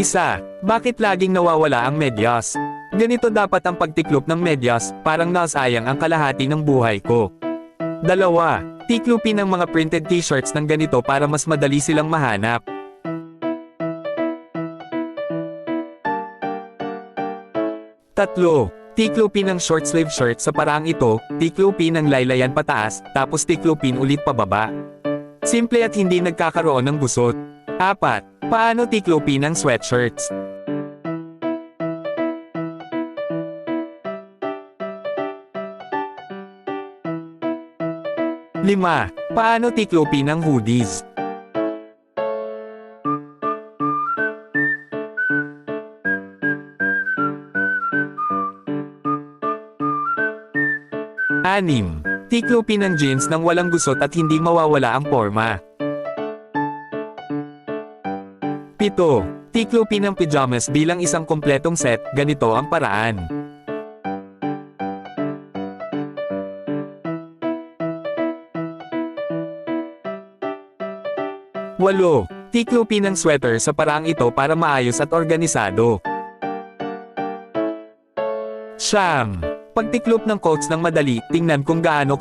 Isa, bakit laging nawawala ang medyas? Ganito dapat ang pagtiklop ng medyas, parang nasayang ang kalahati ng buhay ko. Dalawa, tiklupin ang mga printed t-shirts ng ganito para mas madali silang mahanap. Tatlo, tiklupin ang short sleeve shirt sa paraang ito, tiklupin ang laylayan pataas, tapos tiklupin ulit pababa. Simple at hindi nagkakaroon ng busot. 4. Paano tiklopin ang sweatshirts? Lima, paano tiklopin ang hoodies? Anim, tiklopin ang jeans nang walang gusot at hindi mawawala ang porma. 7. Tiklopin ang pajamas bilang isang kompletong set, ganito ang paraan. Walo, tiklopin ang sweater sa paraang ito para maayos at organisado. Siyam, pagtiklop ng coats ng madali, tingnan kung gaano ka